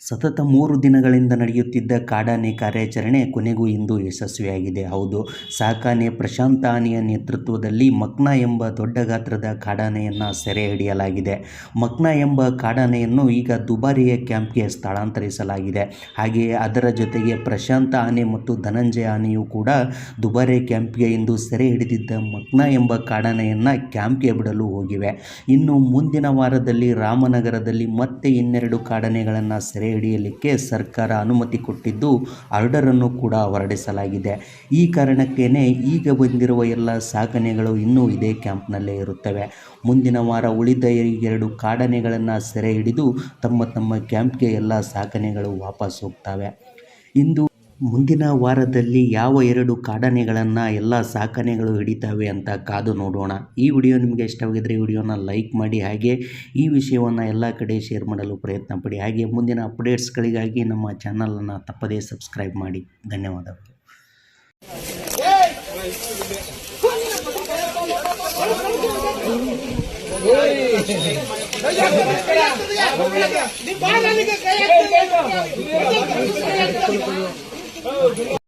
ಸತತ ಮೂರು ದಿನಗಳಿಂದ ನಡೆಯುತ್ತಿದ್ದ ಕಾಡಾನೆ ಕಾರ್ಯಾಚರಣೆ ಕೊನೆಗೂ ಇಂದು ಯಶಸ್ವಿಯಾಗಿದೆ. ಹೌದು, ಸಾಕಾನೆ ಪ್ರಶಾಂತ ಆನೆಯ ನೇತೃತ್ವದಲ್ಲಿ ಮಕ್ನಾ ಎಂಬ ದೊಡ್ಡ ಗಾತ್ರದ ಕಾಡಾನೆಯನ್ನು ಸೆರೆ ಹಿಡಿಯಲಾಗಿದೆ. ಮಕ್ನಾ ಎಂಬ ಕಾಡಾನೆಯನ್ನು ಈಗ ದುಬಾರಿಯ ಕ್ಯಾಂಪ್ಗೆ ಸ್ಥಳಾಂತರಿಸಲಾಗಿದೆ. ಹಾಗೆಯೇ ಅದರ ಜೊತೆಗೆ ಪ್ರಶಾಂತ ಆನೆ ಮತ್ತು ಧನಂಜಯ ಆನೆಯು ಕೂಡ ದುಬಾರಿ ಕ್ಯಾಂಪ್ಗೆ ಇಂದು ಸೆರೆ ಹಿಡಿದಿದ್ದ ಮಕ್ನಾ ಎಂಬ ಕಾಡಾನೆಯನ್ನು ಕ್ಯಾಂಪ್ಗೆ ಬಿಡಲು ಹೋಗಿವೆ. ಇನ್ನು ಮುಂದಿನ ವಾರದಲ್ಲಿ ರಾಮನಗರದಲ್ಲಿ ಮತ್ತೆ ಇನ್ನೆರಡು ಕಾಡಾನೆಗಳನ್ನು ಸೆರೆ ಹಿಡಿಯಲಿಕ್ಕೆ ಸರ್ಕಾರ ಅನುಮತಿ ಕೊಟ್ಟಿದ್ದು ಆರ್ಡರನ್ನು ಕೂಡ ಹೊರಡಿಸಲಾಗಿದೆ. ಈ ಕಾರಣಕ್ಕೇನೆ ಈಗ ಬಂದಿರುವ ಎಲ್ಲ ಸಾಕನೆಗಳು ಇನ್ನೂ ಇದೇ ಕ್ಯಾಂಪ್ನಲ್ಲೇ ಇರುತ್ತವೆ. ಮುಂದಿನ ವಾರ ಉಳಿದ ಎರಡು ಕಾಡನೆಗಳನ್ನು ಸೆರೆ ಹಿಡಿದು ತಮ್ಮ ತಮ್ಮ ಕ್ಯಾಂಪ್ಗೆ ಎಲ್ಲ ಸಾಕಣೆಗಳು ವಾಪಸ್ ಹೋಗ್ತವೆ. ಇಂದು ಮುಂದಿನ ವಾರದಲ್ಲಿ ಯಾವ ಎರಡು ಕಾಡಾನೆಗಳನ್ನು ಎಲ್ಲ ಸಾಕಣೆಗಳು ಹಿಡಿತಾವೆ ಅಂತ ಕಾದು ನೋಡೋಣ. ಈ ವಿಡಿಯೋ ನಿಮಗೆ ಇಷ್ಟವಾಗಿದ್ದರೆ ವಿಡಿಯೋನ ಲೈಕ್ ಮಾಡಿ ಹಾಗೆ ಈ ವಿಷಯವನ್ನು ಎಲ್ಲ ಕಡೆ ಶೇರ್ ಮಾಡಲು ಪ್ರಯತ್ನ ಪಡಿ. ಹಾಗೆ ಮುಂದಿನ ಅಪ್ಡೇಟ್ಸ್ಗಳಿಗಾಗಿ ನಮ್ಮ ಚಾನಲನ್ನು ತಪ್ಪದೇ ಸಬ್ಸ್ಕ್ರೈಬ್ ಮಾಡಿ. ಧನ್ಯವಾದಗಳು. Oh,